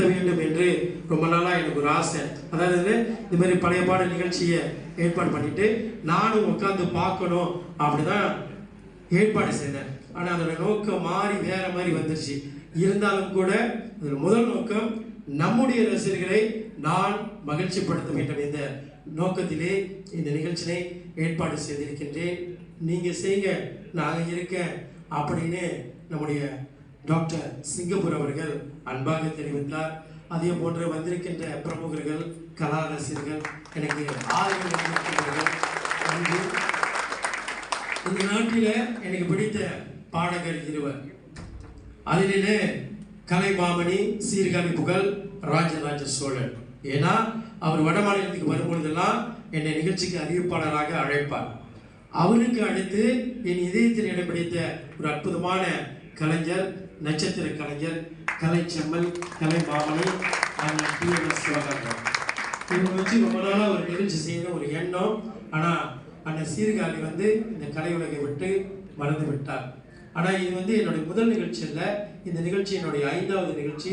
நடத்த வேண்டும் என்று ரொம்ப நாளாக எனக்கு ஒரு ஆசை. அதாவது இந்த மாதிரி பழைய பாட நிகழ்ச்சியை ஏற்பாடு பண்ணிட்டு நானும் உட்காந்து பார்க்கணும் அப்படிதான் ஏற்பாடு செய்தேன். ஆனால் அதோட நோக்கம் மாறி வேற மாதிரி வந்துருச்சு. இருந்தாலும் கூட அதில் முதல் நோக்கம் நம்முடைய ரசிகர்களை நான் மகிழ்ச்சிப்படுத்த வேண்டும் இந்த நோக்கத்திலே இந்த நிகழ்ச்சியை ஏற்பாடு செய்திருக்கின்றேன். நீங்கள் செய்யுங்க நாங்கள் இருக்கேன் அப்படின்னு நம்முடைய டாக்டர் சிங்கப்பூர் அவர்கள் அன்பாக தெரிவித்தார். அதே போன்று வந்திருக்கின்ற பிரமுகர்கள் கலா ரசிகர்கள் எனக்கு ஆதரவு இந்த நாட்டில எனக்கு பிடித்த பாடகர் இருவர். அதிலே கலைமாமணி சீர்காழி புகழ் ராஜராஜ சோழன். ஏன்னா அவர் வட மாநிலத்துக்கு வரும்பொழுதெல்லாம் என்னை நிகழ்ச்சிக்கு அறிவிப்பாளராக அழைப்பார். அவருக்கு அடுத்து என் இதயத்தில் இடம் பிடித்த ஒரு அற்புதமான கலைஞர் நட்சத்திர கலைஞர் கலைச்செம்மல் கலைமாமணி அண்ணன் டி எம் எஸ் இவங்க வச்சு ரொம்ப நாளாக ஒரு நிகழ்ச்சி செய்யணும் ஒரு எண்ணம். ஆனால் அண்ணன் சீர்காழி வந்து இந்த கலை உலகை விட்டு மறந்து விட்டார். ஆனால் இது வந்து என்னுடைய முதல் நிகழ்ச்சி இல்லை இந்த நிகழ்ச்சி என்னுடைய ஐந்தாவது நிகழ்ச்சி.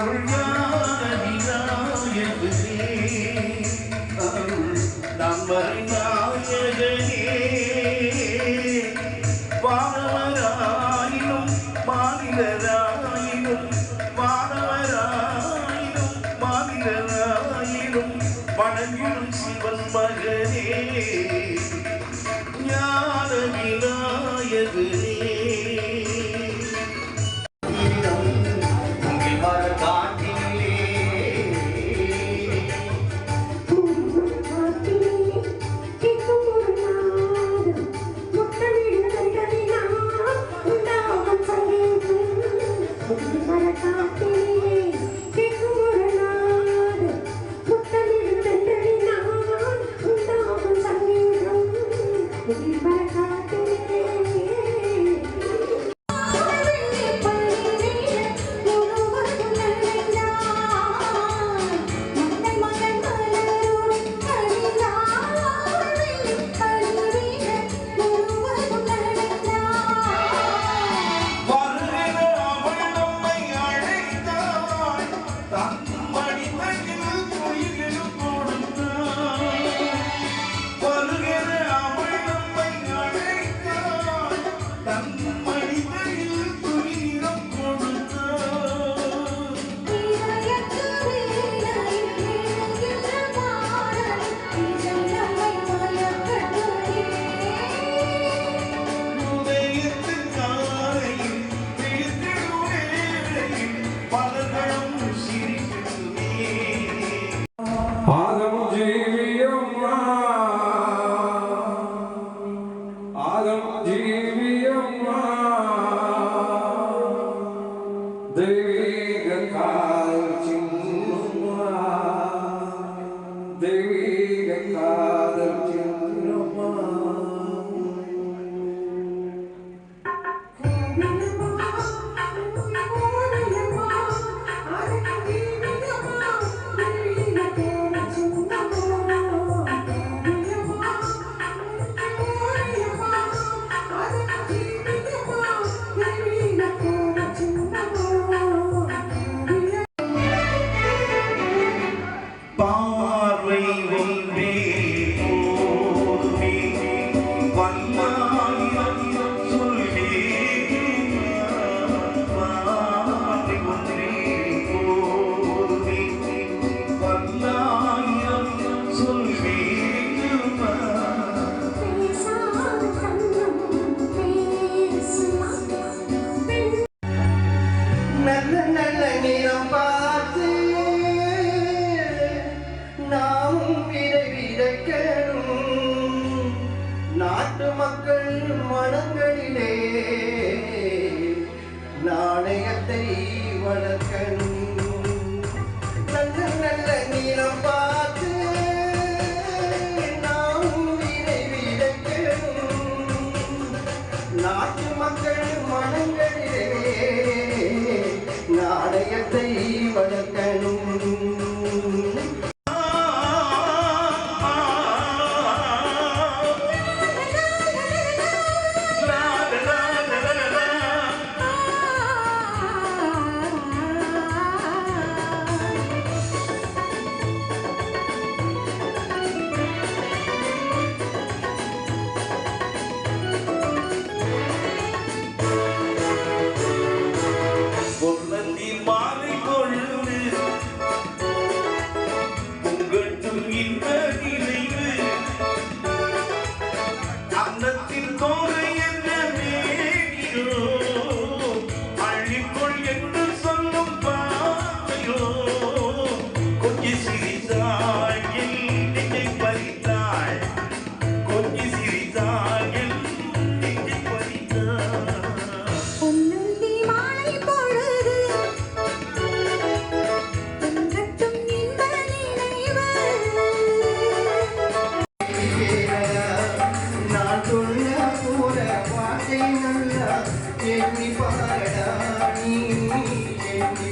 arriba. வளர்க்கணும் நல்ல நல்ல நீளம் பார்த்து நாம் உயிரை விதைக்கணும் நாட்டு மக்கள் மனங்களிலே நாணயத்தை வளர்க்கணும்.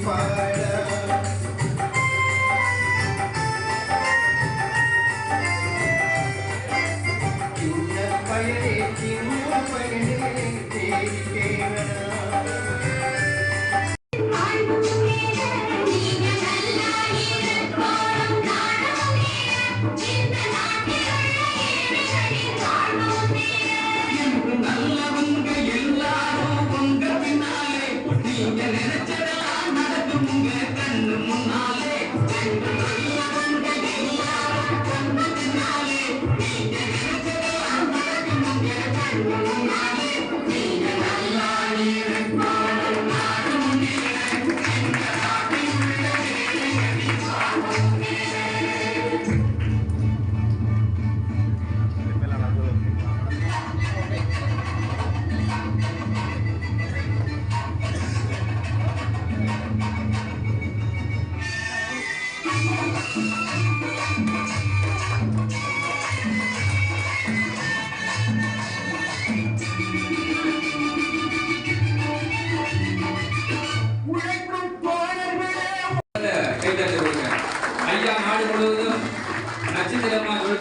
fire.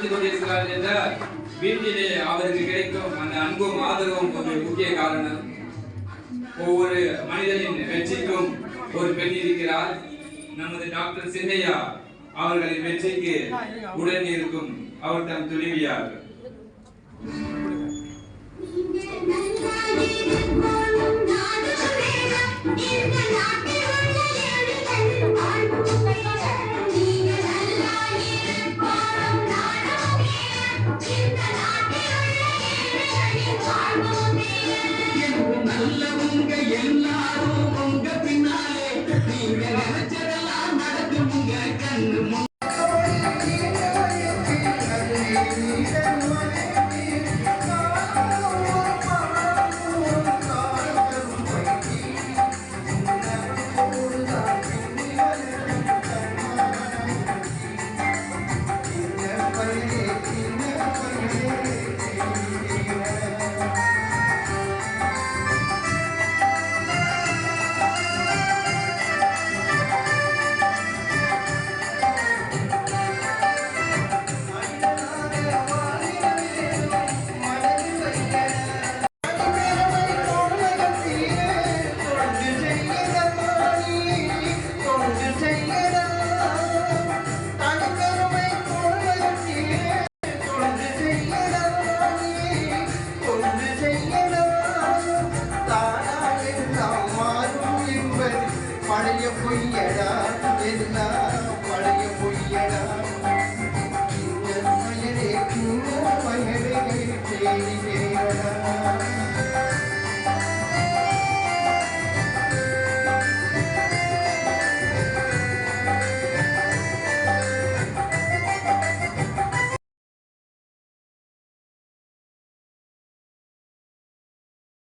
நட்சத்திரமா ஜொலித்துக் கொண்டிருக்கிறார் என்றால் வீட்டிலே அவருக்கு கிடைக்கும் அந்த அன்பும் ஆதரவும் ஒரு முக்கிய காரணம். ஒவ்வொரு மனிதனின் வெற்றிக்கும் ஒரு பெண் இருக்கிறார் நமது டாக்டர் சின்னையா அவர்களின் வெற்றிக்கு உடன் இருக்கும் அவர் தம் துணைவியார்